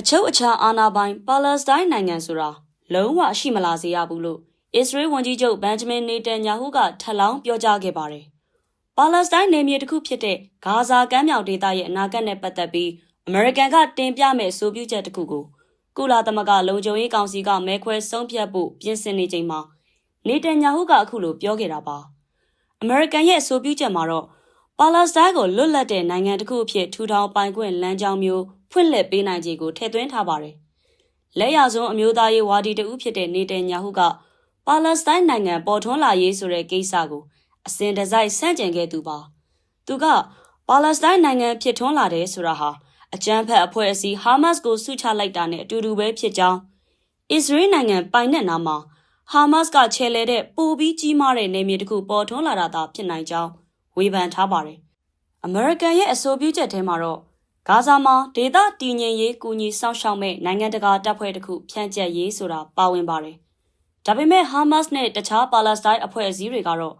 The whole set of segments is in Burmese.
အချုပ်အခြာအာဏာပိုင်ပါလက်စတိုင်းနိုင်ငံဆိုတာလုံးဝရှိမလာစေရဘူးလို့အစ္စရေးဝန်ကြီးချုပ်ဘန်ဂျမင်နေတန်ညာဟုကထပ်လောင်းပြောကြားခဲ့ပါတယ်။ပါလက်စတိုင်းနယ်မြေတစ်ခုဖြစ်တဲ့ဂါဇာကမ်းမြောင်ဒေသရဲ့အနာဂတ်နဲ့ပတ်သက်ပြီးအမေရိကန်ကတင်ပြမဲ့အဆိုပြုချက်တစ်ခုကိုကုလသမဂ္ဂလုံခြုံရေးကောင်စီကမဲခွဲဆုံးဖြတ်ဖို့ပြင်ဆင်နေချိန်မှာနေတန်ညာဟုကအခုလိုပြောခဲ့တာပါ။အမေရိကန်ရဲ့အဆိုပြုချက်မှာတော့ပါလက်စတိုင်းကိုလွတ်လပ်တဲ့နိုင်ငံတစ်ခုအဖြစ်ထူထောင်ပိုင်ခွင့်လမ်းကြောင်းမျိုး ဖွင့်လှစ်ပေးနိုင်ခြေကိုထည့်သွင်းထားပါတယ်။လက်ရဆုံးအမျိုးသားရေးဝါဒီတဦးဖြစ်တဲ့နေတန်ညာဟုကပါလက်စတိုင်းနိုင်ငံပေါ်ထွန်းလာရေးဆိုတဲ့ကိစ္စကိုအစဉ်တစိုက်ဆန့်ကျင်ခဲ့သူပါ။သူကပါလက်စတိုင်းနိုင်ငံဖြစ်ထွန်းလာတယ်ဆိုတာဟာအကြမ်းဖက်အဖွဲ့အစည်းဟာမတ်စ်ကိုဆုချလိုက်တာနဲ့အတူတူပဲဖြစ်ကြောင်းအစ္စရေးနိုင်ငံပိုင်နက်နာမှာဟာမတ်စ်ကချဲလဲတဲ့ပိုပြီးကြီးမားတဲ့နေမြေတစ်ခုပေါ်ထွန်းလာတာသာဖြစ်နိုင်ကြောင်းဝေဖန်ထားပါတယ်။အမေရိကန်ရဲ့အဆိုပြုချက်ထဲမှာတော့ ဂါဇာမှာဒေသတည်ငြိမ်ရေးကူညီစောင့်ရှောက်မဲ့နိုင်ငံတကာတပ်ဖွဲ့တစ်ခုဖြန့်ကျက်ရေးဆိုတာပါဝင်ပါတယ်။ဒါပေမဲ့ဟာမတ်စ်နဲ့တခြားပါလက်စတိုင်းအဖွဲ့အစည်းတွေကတော့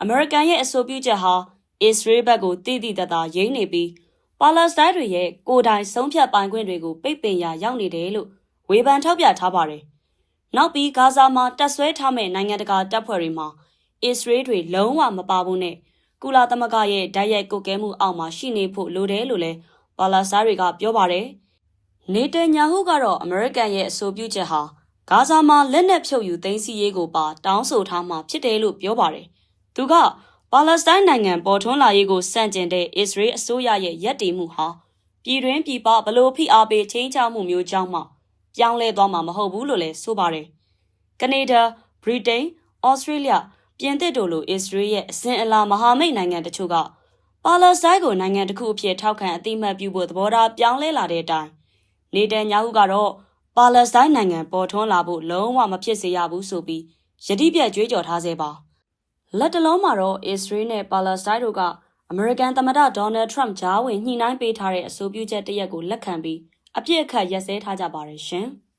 အမေရိကန်ရဲ့အဆိုပြုချက်ဟာအစ္စရေးဘက်ကိုတည်တည်တသာရင်းနေပြီးပါလက်စတိုင်းတွေရဲ့ကိုယ်တိုင်ဆုံးဖြတ်ပိုင်ခွင့်တွေကိုပိတ်ပင်ရာရောက်နေတယ်လို့ဝေဖန်ထောက်ပြထားပါတယ်။နောက်ပြီးဂါဇာမှာတက်ဆွဲထားမဲ့နိုင်ငံတကာတပ်ဖွဲ့တွေမှာအစ္စရေးတွေလုံးဝမပါဘူးနဲ့ကုလသမဂ္ဂရဲ့ဓာတ်ရိုက်ကုတ်ကဲမှုအောက်မှာရှိနေဖို့လိုတယ်လို့လည်း ပါလာစားတွေကပြောပါတယ်။နေတန်ညာဟုကတော့အမေရိကန်ရဲ့အဆိုပြုချက်ဟာဂါဇာမှာလက်နက်ဖြုတ်ယူသိမ်းဆည်းရေးကိုပါတောင်းဆိုထားမှဖြစ်တယ်လို့ပြောပါတယ်။သူကပါလက်စတိုင်းနိုင်ငံပေါ်ထွန်းလာရေးကိုစန့်ကျင်တဲ့အစ္စရေးအစိုးရရဲ့ယက်တီမှုဟာပြည်တွင်းပြည်ပဘလို့ဖိအားပေးချင်းချမှုမျိုးကြောင့်မှပြောင်းလဲသွားမှာမဟုတ်ဘူးလို့လည်းဆိုပါတယ်။ကနေဒါ၊ဗြိတိန်၊ဩစတြေးလျ၊ပြင်သစ်တို့လိုအစ္စရေးရဲ့အစဉ်အလာမဟာမိတ်နိုင်ငံတချို့က ပါလက်စတိုင်းကိုနိုင်ငံတစ်ခုအဖြစ်ထောက်ခံအသိအမှတ်ပြုဖို့သဘောထားပြောင်းလဲလာတဲ့အတိုင်းနေတန်ညာဟုကတော့ပါလက်စတိုင်းနိုင်ငံပေါ်ထွန်းလာဖို့လုံးဝမဖြစ်စေရဘူးဆိုပြီးယတိပြတ်ကြွေးကြော်ထားစေပါလက်တလုံးမှာတော့အစ္စရေးနဲ့ပါလက်စတိုင်းတို့ကအမေရိကန်သမ္မတဒေါ်နယ်ထရမ့်ဂျားဝင်ညှိနှိုင်းပေးထားတဲ့အဆိုပြုချက်တစ်ရက်ကိုလက်ခံပြီးအပြစ်အခတ်ရက်စဲထားကြပါတယ်ရှင်။